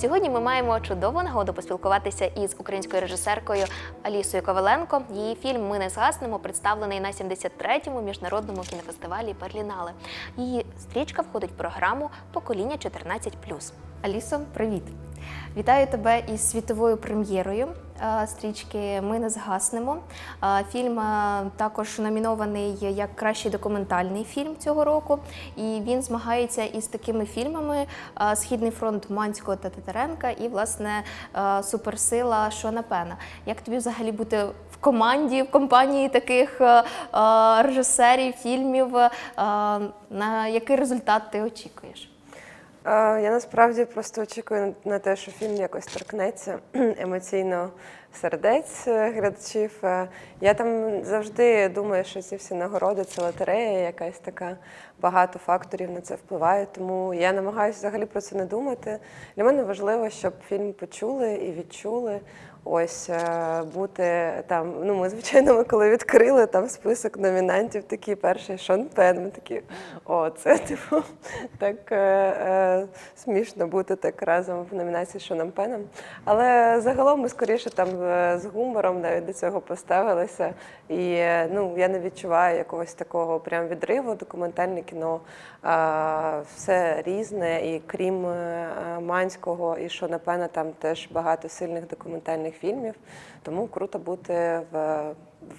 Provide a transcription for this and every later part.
Сьогодні ми маємо чудову нагоду поспілкуватися із українською режисеркою Алісою Коваленко. Її фільм Ми не згаснемо представлений на 73-му міжнародному кінофестивалі Берлінале. Її стрічка входить в програму Покоління 14+. Алісо, привіт! Вітаю тебе із світовою прем'єрою е, стрічки Ми не згаснемо. Е, Фільм е, також номінований як кращий документальний фільм цього року. І він змагається із такими фільмами Східний фронт Манського та Титаренка і власне Суперсила Шона Пена. Як тобі взагалі бути в команді, в компанії таких режисерів фільмів? На який результат ти очікуєш? Я насправді просто очікую на те, що фільм якось торкнеться емоційно сердець е, глядачів. Е, Я там завжди думаю, що ці всі нагороди це лотерея, якась така багато факторів на це впливає. Тому я намагаюся взагалі про це не думати. Для мене важливо, щоб фільм почули і відчули. Ось е, бути там. Ну, ми звичайно, ми коли відкрили там список номінантів, такий перший Шон Пен. Ми такі, о, це типу так е, е, смішно бути так разом в номінації з Шоном Пеном. Але загалом ми скоріше там е, з гумором навіть до цього поставилися. І е, ну, я не відчуваю якогось такого прям відриву. Документальне кіно е, все різне, і крім Манського і Шона Пена, там теж багато сильних документальних фільмів. Тому круто бути в,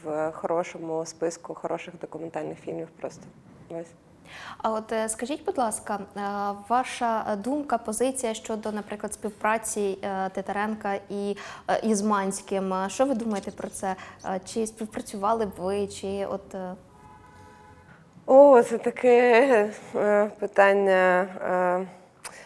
в хорошому списку хороших документальних фільмів просто. Ось. А от е, скажіть, будь ласка, е, ваша думка, позиція щодо, наприклад, співпраці е, Титаренка і із Манським. Е, Що ви думаєте про це? Чи співпрацювали б ви? Чи от О, це таке питання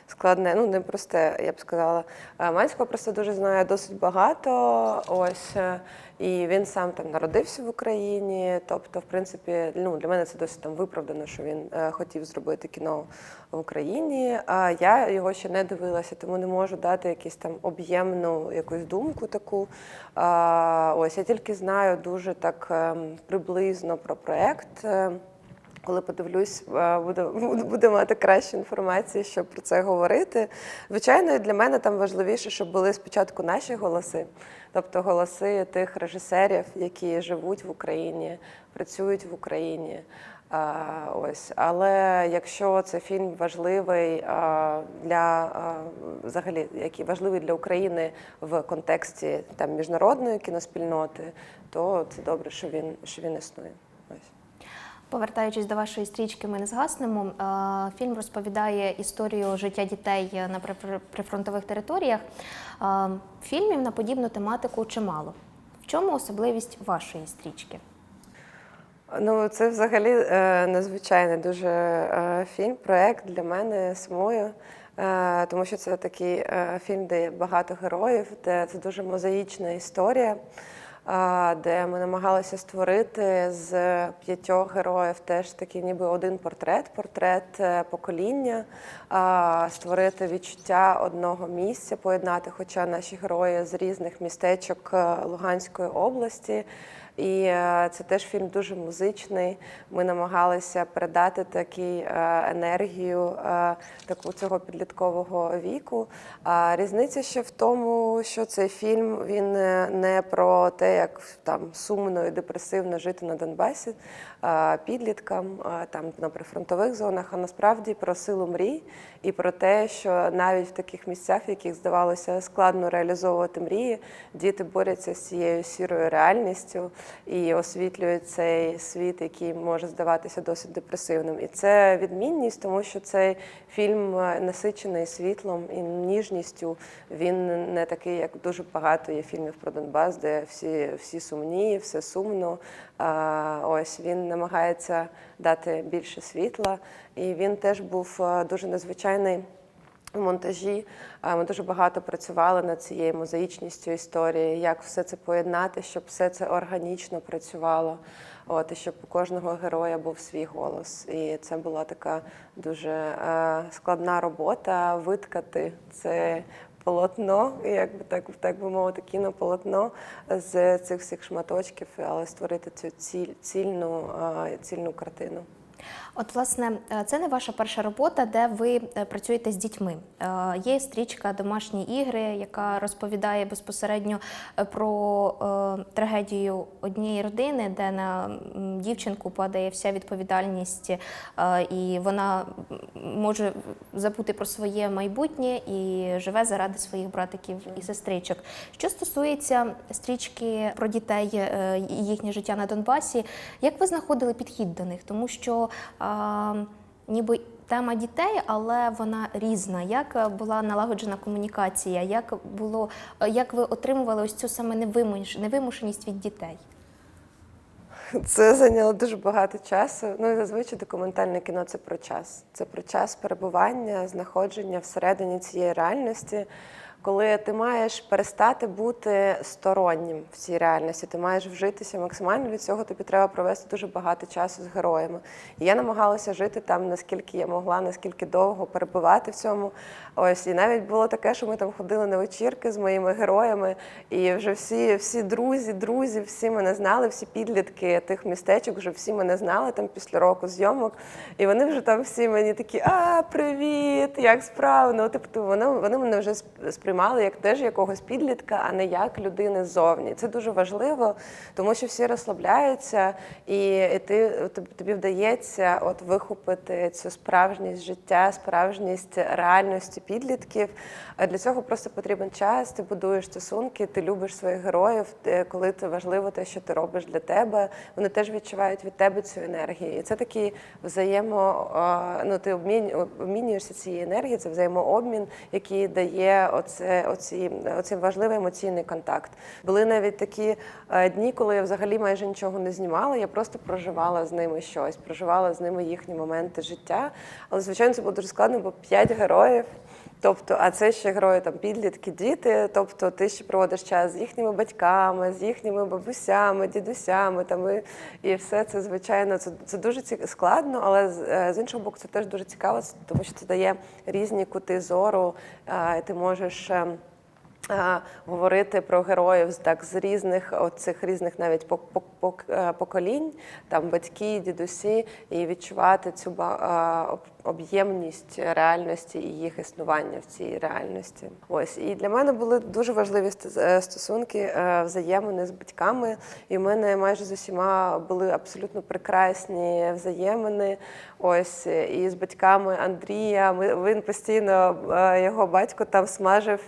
складне, ну не просте, я б сказала. Е, Манського просто дуже знаю досить багато. Ось е, і він сам там народився в Україні. Тобто, в принципі, ну для мене це досить там виправдано, що він е, хотів зробити кіно в Україні. А я його ще не дивилася, тому не можу дати якусь там об'ємну якусь думку таку. Ось я тільки знаю дуже так ем, приблизно про проект. Коли подивлюсь, е, буду, буду, мати краще інформації, щоб про це говорити. Звичайно, для мене там важливіше, щоб були спочатку наші голоси, тобто голоси тих режисерів, які живуть в Україні, працюють в Україні. Ось, але якщо це фільм важливий для взагалі, який важливий для України в контексті там міжнародної кіноспільноти, то це добре, що він що він існує. Повертаючись до вашої стрічки, ми не згаснемо. Фільм розповідає історію життя дітей на прифронтових територіях. Фільмів на подібну тематику чимало. В чому особливість вашої стрічки? Ну, це взагалі е, незвичайний дуже е, фільм, проект для мене самою. Е, тому що це такий фільм, де є багато героїв, де це дуже мозаїчна історія, де ми намагалися створити з п'ятьох героїв теж такий ніби один портрет, портрет е, покоління, створити відчуття одного місця, поєднати, хоча наші герої з різних містечок е, Луганської області. І е, це теж фільм дуже музичний. Ми намагалися передати таку енергію е, таку цього підліткового віку. А різниця ще в тому, що цей фільм він е, не про те, як там сумно і депресивно жити на Донбасі е, підліткам, е, там на прифронтових зонах, а насправді про силу мрій і про те, що навіть в таких місцях, в яких здавалося складно реалізовувати мрії, діти борються з цією сірою реальністю і освітлюють цей світ, який може здаватися досить депресивним. І це відмінність, тому що цей фільм е, насичений світлом і ніжністю. Він не такий, як дуже багато є фільмів про Донбас, де всі, всі сумні, все сумно. А, ось він намагається дати більше світла, і він теж був е, дуже незвичайний. У монтажі Е, ми дуже багато працювали над цією мозаїчністю історії, як все це поєднати, щоб все це органічно працювало. От і щоб у кожного героя був свій голос. І це була така дуже е, складна робота виткати це полотно, як би так, так би мовити, кінополотно з цих всіх шматочків, але створити цю ціль, цільну, цільну картину. От, власне, е, це не ваша перша робота, де ви е, працюєте з дітьми. Е, Є стрічка Домашні ігри, яка розповідає безпосередньо про трагедію однієї родини, де на дівчинку падає вся відповідальність, і вона може забути про своє майбутнє і живе заради своїх братиків і сестричок. Що стосується стрічки про дітей і їхнє життя на Донбасі, як ви знаходили підхід до них? Тому що ніби тема дітей, але вона різна. Як е, була налагоджена комунікація? Як було е, як ви отримували ось цю саме невимуш- невимушеність від дітей? Це зайняло дуже багато часу. Ну і зазвичай документальне кіно це про час. Це про час перебування, знаходження всередині цієї реальності. Коли ти маєш перестати бути стороннім в цій реальності, ти маєш вжитися максимально для цього, тобі треба провести дуже багато часу з героями. І я намагалася жити там, наскільки я могла, наскільки довго перебувати в цьому. Ось і навіть було таке, що ми там ходили на вечірки з моїми героями, і вже всі, всі друзі, друзі, всі мене знали, всі підлітки тих містечок, вже всі мене знали там після року зйомок. І вони вже там всі мені такі: а, привіт, як справи? Ну, тобто вони, вони мене вже сп- сприймали як теж якогось підлітка, а не як людини ззовні. Це дуже важливо, тому що всі розслабляються, і, ти тобі, вдається от вихопити цю справжність життя, справжність реальності підлітків. А для цього просто потрібен час. Ти будуєш стосунки, ти любиш своїх героїв. коли це важливо, те, що ти робиш для тебе, вони теж відчувають від тебе цю енергію. І це такий взаємо. Ну ти обмінюєшся цією енергією, це взаємообмін, який дає оце, оці, оці важливий емоційний контакт. Були навіть такі е, дні, коли я взагалі майже нічого не знімала. Я просто проживала з ними щось, проживала з ними їхні моменти життя. Але звичайно, це було дуже складно, бо п'ять героїв. Тобто, а це ще герої там підлітки, діти. Тобто, ти ще проводиш час з їхніми батьками, з їхніми бабусями, дідусями. Там і, і все це звичайно це, це дуже складно, але з, е, з іншого боку, це теж дуже цікаво, тому що це дає різні кути зору. е, і Ти можеш. ем, е, говорити про героїв так з різних оцих різних навіть пок- пок- пок- е, поколінь, там батьки, дідусі, і відчувати цю е, об'ємність реальності і їх існування в цій реальності. Ось і для мене були дуже важливі е, стосунки, е, взаємини з батьками. І в мене майже з усіма були абсолютно прекрасні взаємини. Ось і з батьками Андрія. Він постійно е, його батько там смажив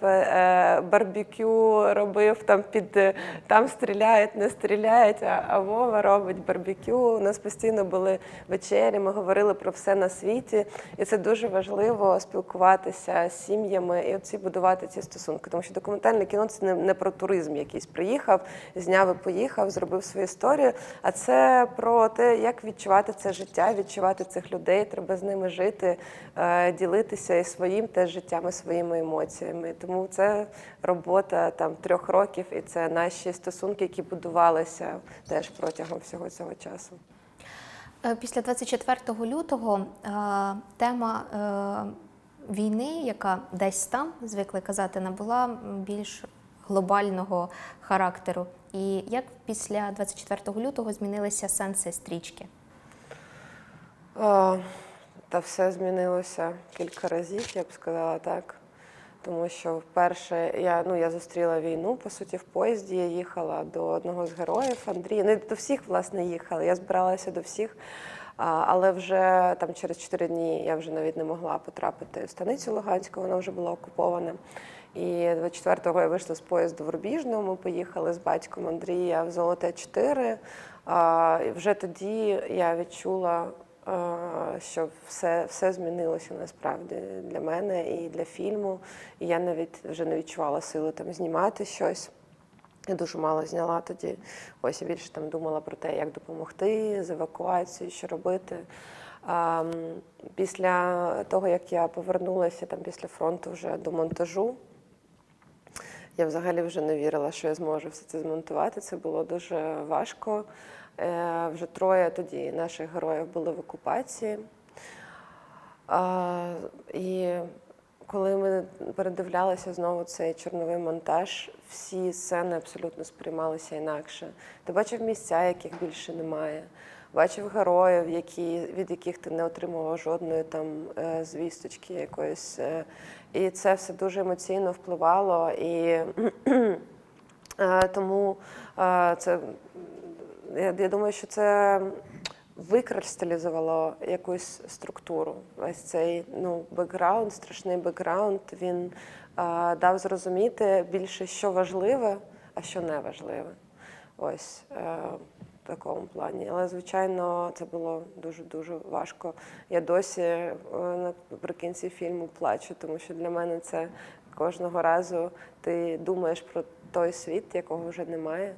барбекю, робив там під там стріляють, не стріляють. А Вова робить барбекю. У нас постійно були вечері. Ми говорили про все на світі, і це дуже важливо спілкуватися з сім'ями і оці будувати ці стосунки. Тому що документальне кіно це не, про туризм, якийсь приїхав, зняв і поїхав, зробив свою історію. А це про те, як відчувати це життя, відчувати цих людей. Треба з ними жити, е, ділитися і своїм теж життям, і своїми емоціями. Тому це робота там трьох років, і це наші стосунки, які будувалися теж протягом всього цього часу. Е, Після 24 лютого е, тема е, війни, яка десь там, звикли казати, набула більш глобального характеру. І як після 24 лютого змінилися сенси стрічки? Та все змінилося кілька разів, я б сказала так. Тому що вперше я, ну, я зустріла війну, по суті, в поїзді. Я їхала до одного з героїв Андрія. Не до всіх, власне, їхала. Я збиралася до всіх. Але вже там через чотири дні я вже навіть не могла потрапити в станицю Луганську, вона вже була окупована. І 24-го я вийшла з поїзду в Рубіжну. Ми поїхали з батьком Андрія в Золоте 4. Вже тоді я відчула що все, все змінилося насправді для мене і для фільму. І я навіть вже не відчувала сили там знімати щось. Я дуже мало зняла тоді. Ось я більше там думала про те, як допомогти з евакуацією, що робити. А, після того, як я повернулася там після фронту вже до монтажу, я взагалі вже не вірила, що я зможу все це змонтувати. Це було дуже важко. Е, Вже троє тоді наших героїв були в окупації. І коли ми передивлялися знову цей чорновий монтаж, всі сцени абсолютно сприймалися інакше. Ти бачив місця, яких більше немає. Бачив героїв, які, від яких ти не отримував жодної там е, звісточки якоїсь. е, І це все дуже емоційно впливало. І тому це я, я думаю, що це викристалізувало якусь структуру. Ось цей ну, бекграунд, страшний бекграунд, він а, дав зрозуміти більше, що важливе, а що не важливе. Ось е, в такому плані. Але, звичайно, це було дуже-дуже важко. Я досі е, наприкінці фільму плачу, тому що для мене це кожного разу ти думаєш про той світ, якого вже немає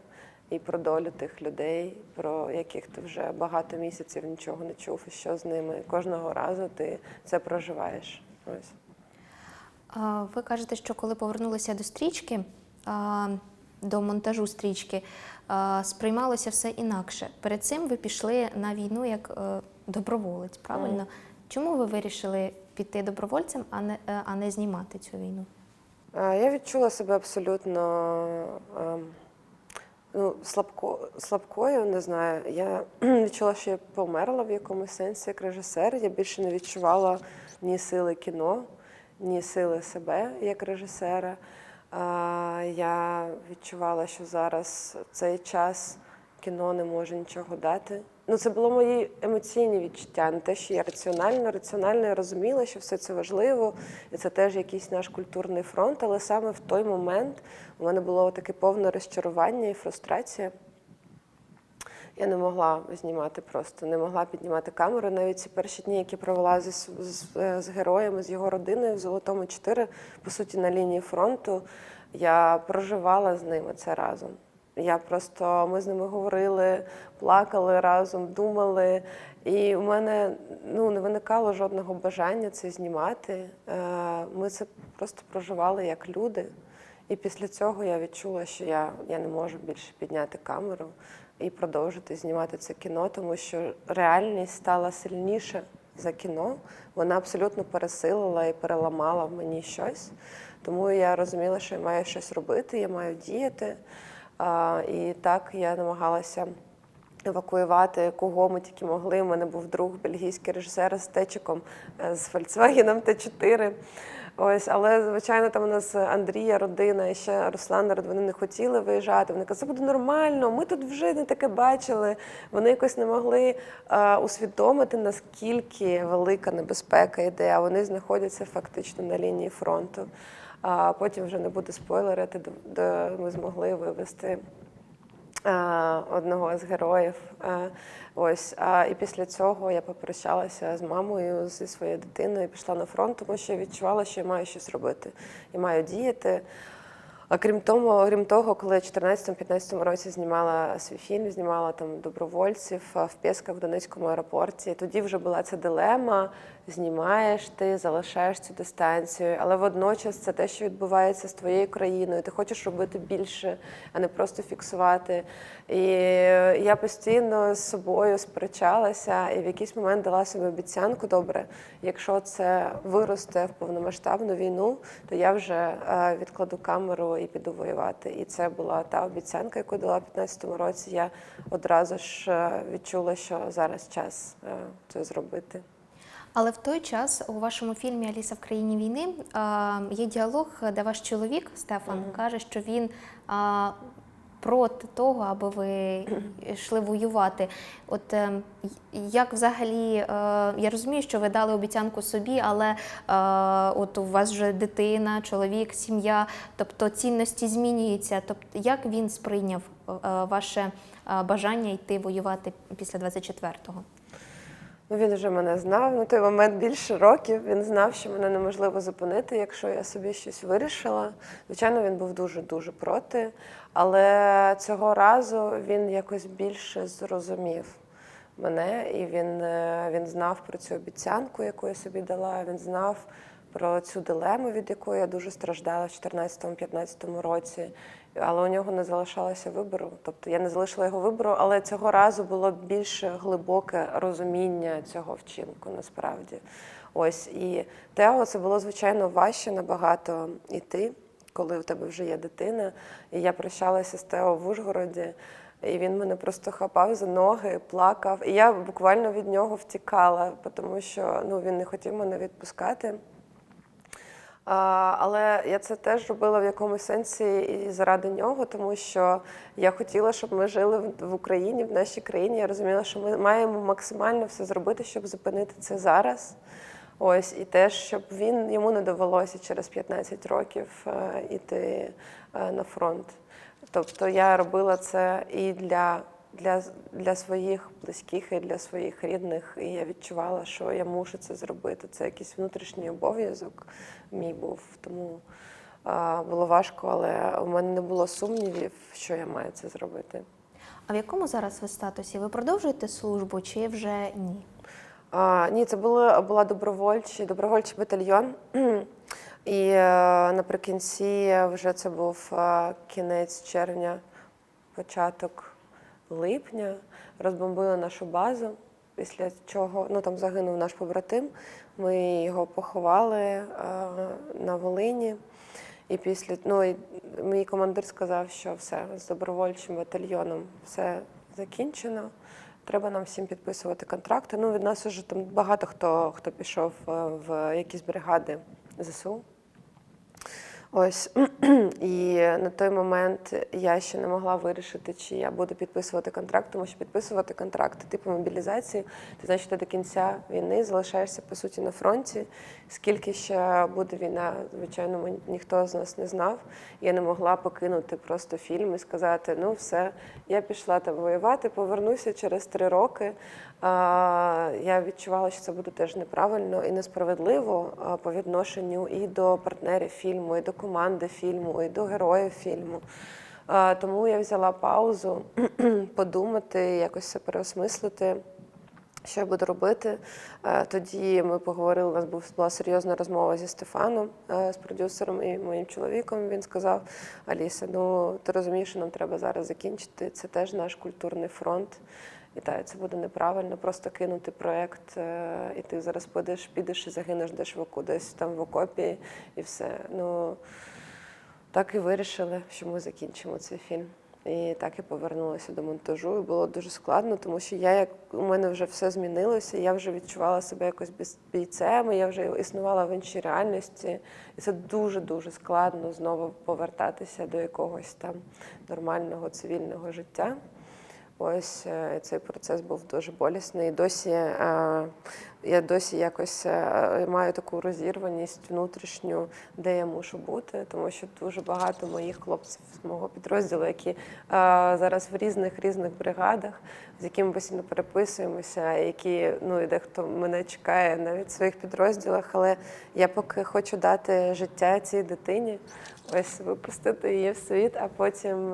і про долю тих людей, про яких ти вже багато місяців нічого не чув, і що з ними. Кожного разу ти це проживаєш. Ось. Ви кажете, що коли повернулися до стрічки, до монтажу стрічки, сприймалося все інакше. Перед цим ви пішли на війну як е, доброволець, правильно? Чому ви вирішили піти добровольцем, а не, е, а не знімати цю війну? Я відчула себе абсолютно ем, ну, слабко, слабкою, не знаю. Я відчула, що я померла в якомусь сенсі як режисер. Я більше не відчувала ні сили кіно, ні сили себе як режисера. Я відчувала, що зараз цей час кіно не може нічого дати. Ну, це було мої емоційні відчуття, не те, що я раціонально, раціонально я розуміла, що все це важливо, і це теж якийсь наш культурний фронт. Але саме в той момент у мене було таке повне розчарування і фрустрація. Я не могла знімати просто, не могла піднімати камеру. Навіть ці перші дні, які провела з, з, з героями, з його родиною в Золотому 4, по суті, на лінії фронту, я проживала з ними це разом. Я просто ми з ними говорили, плакали разом, думали. І у мене ну, не виникало жодного бажання це знімати. Е, Ми це просто проживали як люди. І після цього я відчула, що я, я не можу більше підняти камеру і продовжити знімати це кіно, тому що реальність стала сильніше за кіно. Вона абсолютно пересилила і переламала в мені щось. Тому я розуміла, що я маю щось робити, я маю діяти. І так я намагалася евакуювати кого ми тільки могли. У мене був друг бельгійський режисер з течиком е, з Volkswagen Т4. Ось, але звичайно, там у нас Андрія, родина і ще Руслан народ, вони не хотіли виїжджати. Вони казали, це буде нормально. Ми тут вже не таке бачили. Вони якось не могли е, усвідомити, наскільки велика небезпека йде, а вони знаходяться фактично на лінії фронту. А потім вже не буду спойлерити, де, ми змогли вивести е, одного з героїв. Е, Ось і після цього я попрощалася з мамою зі своєю дитиною, і пішла на фронт, тому що я відчувала, що я маю щось робити і маю діяти. А крім того, крім того, коли я в 14-15 році знімала свій фільм, знімала там добровольців в Пєсках в Донецькому аеропорті. Тоді вже була ця дилема: знімаєш ти, залишаєш цю дистанцію, але водночас це те, що відбувається з твоєю країною. Ти хочеш робити більше, а не просто фіксувати. І я постійно з собою сперечалася, і в якийсь момент дала собі обіцянку: добре, якщо це виросте в повномасштабну війну, то я вже е, відкладу камеру і піду воювати. І це була та обіцянка, яку дала в 15-му році. Я одразу ж е, відчула, що зараз час е, це зробити. Але в той час у вашому фільмі Аліса в країні війни є діалог, де ваш чоловік Стефан каже, що він проти того, аби ви йшли воювати. От е, як взагалі, е, я розумію, що ви дали обіцянку собі, але е, от у вас вже дитина, чоловік, сім'я, тобто цінності змінюються. Тобто, як він сприйняв е, ваше бажання йти воювати після 24-го? Ну, він вже мене знав на той момент більше років. Він знав, що мене неможливо зупинити, якщо я собі щось вирішила. Звичайно, він був дуже-дуже проти, але цього разу він якось більше зрозумів мене, і він, е, він знав про цю обіцянку, яку я собі дала. Він знав про цю дилему, від якої я дуже страждала в 2014-2015 році. Але у нього не залишалося вибору. Тобто я не залишила його вибору, але цього разу було більш глибоке розуміння цього вчинку насправді. Ось і Тео це було звичайно важче набагато йти, коли у тебе вже є дитина. І я прощалася з Тео в Ужгороді. І він мене просто хапав за ноги, плакав. І я буквально від нього втікала, тому що ну, він не хотів мене відпускати. Але я це теж робила в якомусь сенсі і заради нього, тому що я хотіла, щоб ми жили в- в Україні, в нашій країні. Я розуміла, що ми маємо максимально все зробити, щоб зупинити це зараз. Ось і теж, щоб він йому не довелося через 15 років е, іти е, на фронт. Тобто я робила це і для, для, для своїх близьких, і для своїх рідних. І я відчувала, що я мушу це зробити. Це якийсь внутрішній обов'язок мій був. Тому а, було важко, але у мене не було сумнівів, що я маю це зробити. А в якому зараз ви статусі? Ви продовжуєте службу чи вже ні? А, ні, це були, була добровольчий, добровольчий батальйон. І е, наприкінці вже це був е, кінець червня, початок липня. Розбомбили нашу базу, після чого ну, там загинув наш побратим. Ми його поховали е, на Волині. І після ну, і мій командир сказав, що все з добровольчим батальйоном все закінчено. Треба нам всім підписувати контракти. Ну, від нас уже там багато хто, хто пішов е, в якісь бригади ЗСУ. Ось і на той момент я ще не могла вирішити, чи я буду підписувати контракт, тому що підписувати контракти типу мобілізації, ти значить, ти до кінця війни залишаєшся по суті на фронті. Скільки ще буде війна, звичайно, ми- ніхто з нас не знав. Я не могла покинути просто фільм і сказати: ну все, я пішла там воювати, повернуся через три роки. Я відчувала, що це буде теж неправильно і несправедливо по відношенню і до партнерів фільму, і до команди фільму, і до героїв фільму. Тому я взяла паузу, подумати, якось це переосмислити. Що я буду робити? Тоді ми поговорили. У нас була серйозна розмова зі Стефаном, з продюсером і моїм чоловіком. Він сказав: Аліса, ну ти розумієш, що нам треба зараз закінчити. Це теж наш культурний фронт. І так, це буде неправильно просто кинути проект, е, і ти зараз підеш, підеш і загинеш десь в оку, десь там в окопі, і все. Ну так і вирішили, що ми закінчимо цей фільм. І так і повернулася до монтажу. І було дуже складно, тому що я як у мене вже все змінилося. Я вже відчувала себе якось бійцем, і я вже існувала в іншій реальності. І це дуже дуже складно знову повертатися до якогось там нормального цивільного життя. Ось е, цей процес був дуже болісний. Досі е, я досі якось е, маю таку розірваність внутрішню, де я мушу бути, тому що дуже багато моїх хлопців з мого підрозділу, які зараз в різних різних бригадах, з якими постійно переписуємося, які ну і дехто мене чекає навіть в своїх підрозділах. Але я поки хочу дати життя цій дитині, ось випустити її в світ, а потім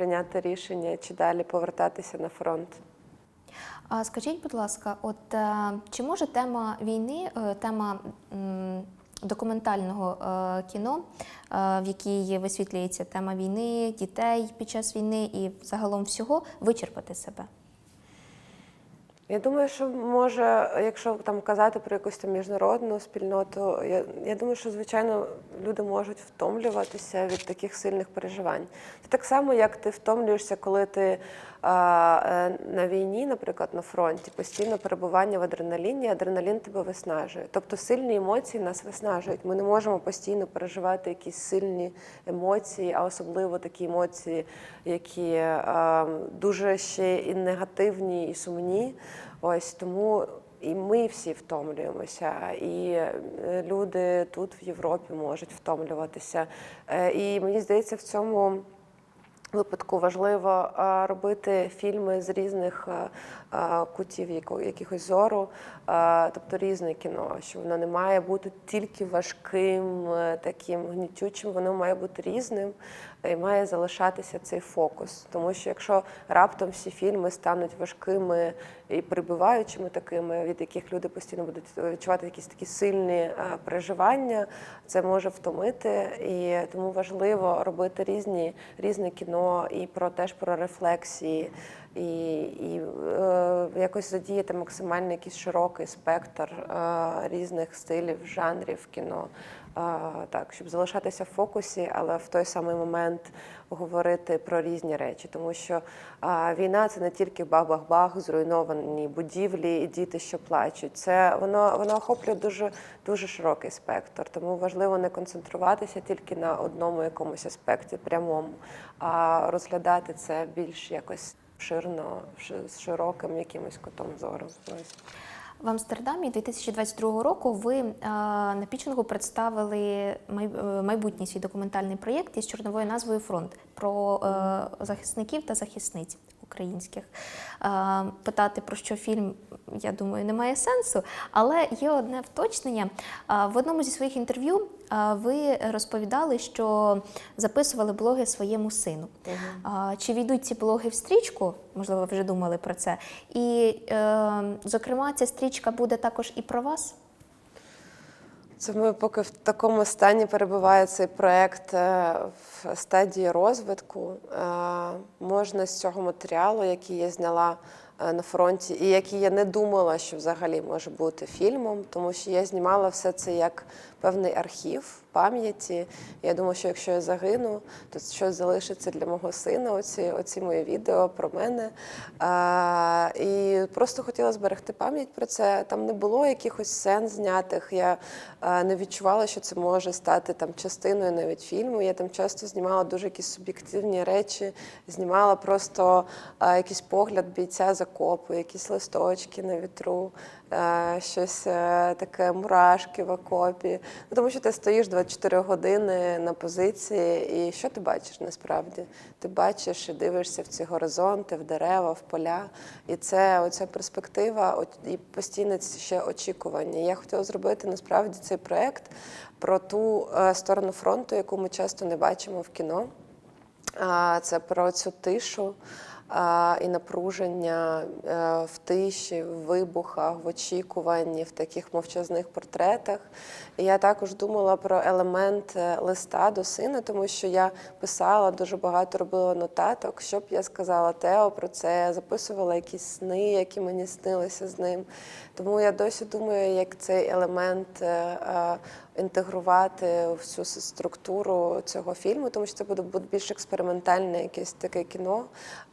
прийняти рішення, чи далі повертатися на фронт. А скажіть, будь ласка, от е, чи може тема війни, е, тема документального е, кіно, в якій висвітлюється тема війни, дітей під час війни і загалом всього вичерпати себе? Я думаю, що може, якщо там казати про якусь там міжнародну спільноту, я, я думаю, що звичайно люди можуть втомлюватися від таких сильних переживань. Це так само, як ти втомлюєшся, коли ти а, е, на війні, наприклад, на фронті, постійно перебування в адреналіні, адреналін тебе виснажує. Тобто сильні емоції нас виснажують. Ми не можемо постійно переживати якісь сильні емоції, а особливо такі емоції, які а, дуже ще і негативні, і сумні. Ось тому і ми всі втомлюємося, і е, люди тут в Європі можуть втомлюватися. Е, І мені здається, в цьому випадку важливо робити фільми з різних е, кутів яко- якихось зору, е, тобто різне кіно, що воно не має бути тільки важким, е, таким гнітючим, воно має бути різним і має залишатися цей фокус. Тому що якщо раптом всі фільми стануть важкими і прибиваючими такими, від яких люди постійно будуть відчувати якісь такі сильні е, переживання, це може втомити. І тому важливо робити різні різне кіно і про теж про рефлексії, і, і е, якось задіяти максимально якийсь широкий спектр е, різних стилів, жанрів кіно. Е, так, щоб залишатися в фокусі, але в той самий момент говорити про різні речі, тому що а, війна це не тільки бах-бах-бах, зруйновані будівлі і діти, що плачуть. Це воно воно охоплює дуже дуже широкий спектр. Тому важливо не концентруватися тільки на одному якомусь аспекті прямому, а розглядати це більш якось ширно, з широким якимось котом зору. В Амстердамі 2022 року ви е, на пічингу представили е, майбутній свій документальний проєкт із чорновою назвою Фронт про е, захисників та захисниць українських. Питати про що фільм, я думаю, немає сенсу. Але є одне вточнення. В одному зі своїх інтерв'ю ви розповідали, що записували блоги своєму сину. А, Чи війдуть ці блоги в стрічку? Можливо, ви вже думали про це. І, е, зокрема, ця стрічка буде також і про вас. Це ми поки в такому стані перебуває цей проект е, в стадії розвитку. Е, Можна з цього матеріалу, який я зняла на фронті, і який я не думала, що взагалі може бути фільмом, тому що я знімала все це як певний архів пам'яті. Я думаю, що якщо я загину, то щось залишиться для мого сина. Оці, оці мої відео про мене. А, і просто хотіла зберегти пам'ять про це. Там не було якихось сцен знятих. Я а, не відчувала, що це може стати там частиною навіть фільму. Я там часто знімала дуже якісь суб'єктивні речі, знімала просто а, якийсь погляд бійця з окопу, якісь листочки на вітру. е, Щось е, таке мурашки в окопі. Ну, тому що ти стоїш 24 години на позиції, і що ти бачиш насправді? Ти бачиш і дивишся в ці горизонти, в дерева, в поля. І це оця перспектива і постійне ще очікування. Я хотіла зробити насправді цей проект про ту е, сторону фронту, яку ми часто не бачимо в кіно. Це про цю тишу і напруження е, в тиші, в вибухах, в очікуванні, в таких мовчазних портретах. І я також думала про елемент е, листа до сина, тому що я писала дуже багато робила нотаток, що б я сказала Тео про це, записувала якісь сни, які мені снилися з ним. Тому я досі думаю, як цей елемент е, інтегрувати в цю структуру цього фільму, тому що це буде, більш експериментальне якесь таке кіно,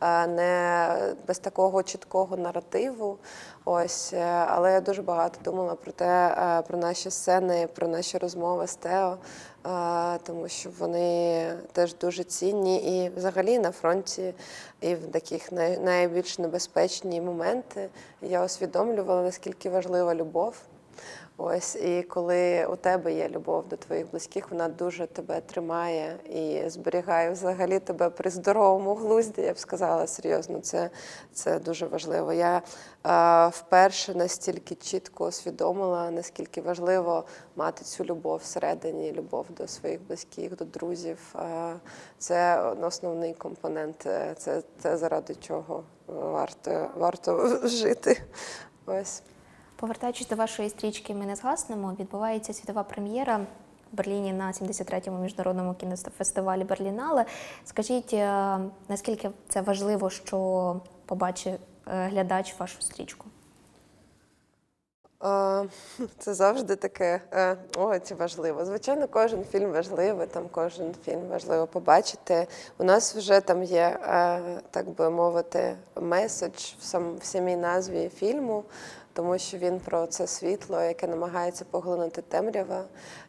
не без такого чіткого наративу. Ось, е, але я дуже багато думала про те, е, про наші сцени, про наші розмови з Тео, е, тому що вони теж дуже цінні і взагалі на фронті, і в таких найбільш небезпечні моменти я усвідомлювала, наскільки важлива любов. Ось і коли у тебе є любов до твоїх близьких, вона дуже тебе тримає і зберігає взагалі тебе при здоровому глузді. Я б сказала серйозно, це, це дуже важливо. Я е, вперше настільки чітко усвідомила, наскільки важливо мати цю любов всередині, любов до своїх близьких, до друзів. Е, це основний компонент. Е, Це, це заради чого варто, варто жити. Ось. Повертаючись до вашої стрічки Ми не згаснемо, відбувається світова прем'єра в Берліні на 73-му міжнародному кінофестивалі Берлінале. Скажіть, е, наскільки це важливо, що побачить е, глядач вашу стрічку? Е, Це завжди таке, о, це важливо. Звичайно, кожен фільм важливий, там кожен фільм важливо побачити. У нас вже там є, так би мовити, меседж в самій назві фільму. Тому що він про це світло, яке намагається поглинути темрява.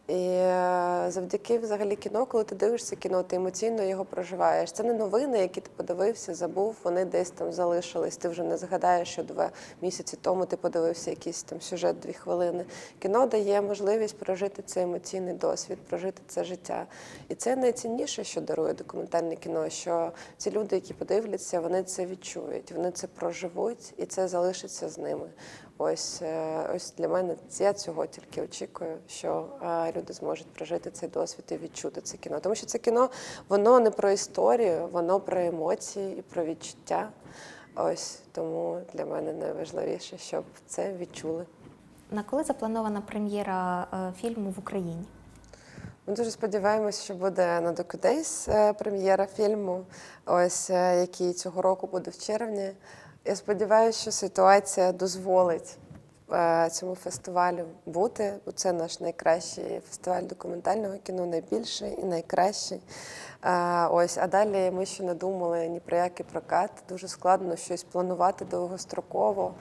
І е, завдяки взагалі кіно, коли ти дивишся кіно, ти емоційно його проживаєш. Це не новини, які ти подивився, забув, вони десь там залишились. Ти вже не згадаєш, що два місяці тому ти подивився якийсь там сюжет дві хвилини. Кіно дає можливість прожити цей емоційний досвід, прожити це життя. І це найцінніше, що дарує документальне кіно, що ці люди, які подивляться, вони це відчують, вони це проживуть і це залишиться з ними. Ось е, ось для мене я цього тільки очікую, що е, люди зможуть прожити цей досвід і відчути це кіно. Тому що це кіно воно не про історію, воно про емоції і про відчуття. Ось тому для мене найважливіше, щоб це відчули. На коли запланована прем'єра е, фільму в Україні? Ми дуже сподіваємось, що буде на Days е, прем'єра фільму, ось е, який цього року буде в червні. Я сподіваюся, що ситуація дозволить цьому фестивалю бути. бо Це наш найкращий фестиваль документального кіно, найбільший і найкращий. Е, Ось, а далі ми ще не думали ні про який прокат. Дуже складно щось планувати довгостроково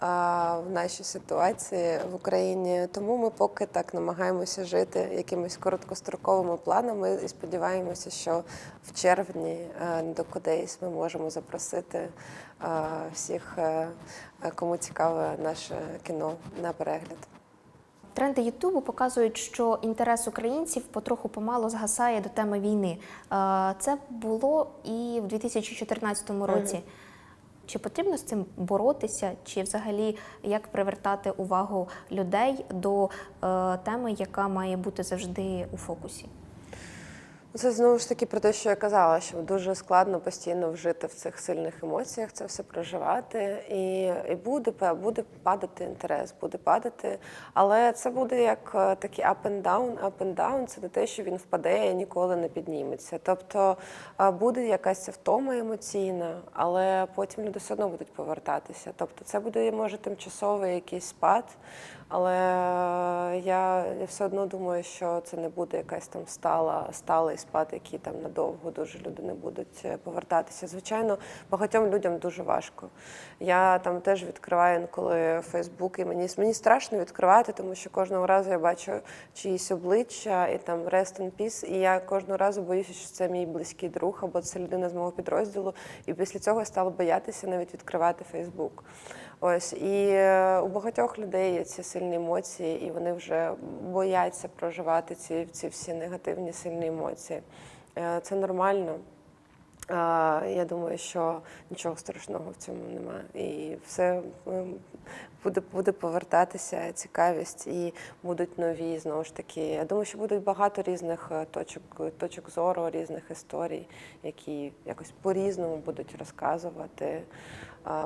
в нашій ситуації в Україні. Тому ми поки так намагаємося жити якимись короткостроковими планами і сподіваємося, що в червні е, на Докудейс ми можемо запросити е, всіх, е, кому цікаве наше кіно на перегляд. Тренди Ютубу показують, що інтерес українців потроху помало згасає до теми війни. Це було і в 2014 році. Чи потрібно з цим боротися, чи взагалі як привертати увагу людей до е, теми, яка має бути завжди у фокусі? Це знову ж таки про те, що я казала, що дуже складно постійно вжити в цих сильних емоціях, це все проживати. І, і буде буде падати інтерес, буде падати. Але це буде як е, такий up and down, up and down. Це не те, що він впаде і ніколи не підніметься. Тобто е, буде якась втома емоційна, але потім люди все одно будуть повертатися. Тобто, це буде може тимчасовий якийсь спад. Але е, я, я все одно думаю, що це не буде якась там стала, сталий спад, який там надовго дуже люди не будуть е, повертатися. Звичайно, багатьом людям дуже важко. Я там теж відкриваю інколи Фейсбук, і мені, мені страшно відкривати, тому що кожного разу я бачу чиїсь обличчя і там rest in peace, і я кожного разу боюся, що це мій близький друг або це людина з мого підрозділу. І після цього я стала боятися навіть відкривати Фейсбук. Ось і е, у багатьох людей є ці сильні емоції, і вони вже бояться проживати ці, ці всі негативні сильні емоції. Е, Це нормально. Я думаю, що нічого страшного в цьому немає. І все ем, буде, буде повертатися цікавість, і будуть нові знову ж таки. Я думаю, що будуть багато різних е, точок, точок зору, різних історій, які якось по-різному будуть розказувати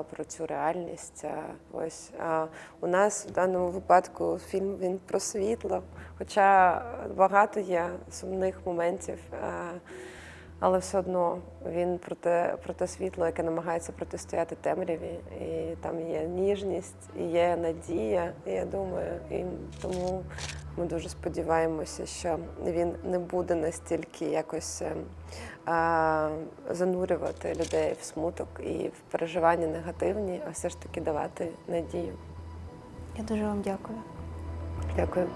про цю реальність. Ось у нас в даному випадку фільм він про світло, хоча багато є сумних моментів. Але все одно він про те, про те світло, яке намагається протистояти темряві. І там є ніжність, і є надія, і я думаю, і тому ми дуже сподіваємося, що він не буде настільки якось ем, а, занурювати людей в смуток і в переживання негативні, а все ж таки давати надію. Я дуже вам дякую. Дякую.